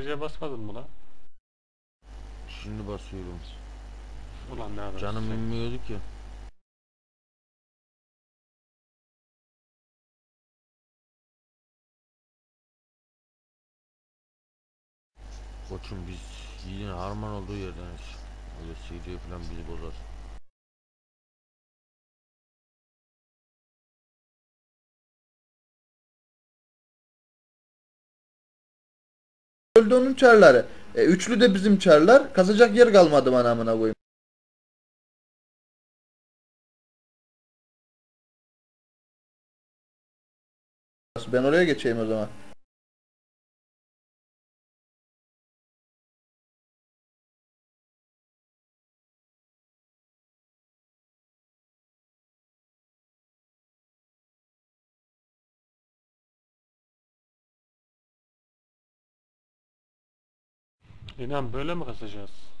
SC basmadın mı lan? Şimdi basıyorum. Ulan ne. Canım sen- inmiyordu ki. Koçum biz yiğidin harman olduğu yerdeniz. Öyle seyirciye falan bizi bozar. Öldü onun çarları. E, üçlü de bizim çarlar. Kazacak yer kalmadı bana amına koyayım. Ben oraya geçeyim o zaman. İnan böyle mi kasacağız?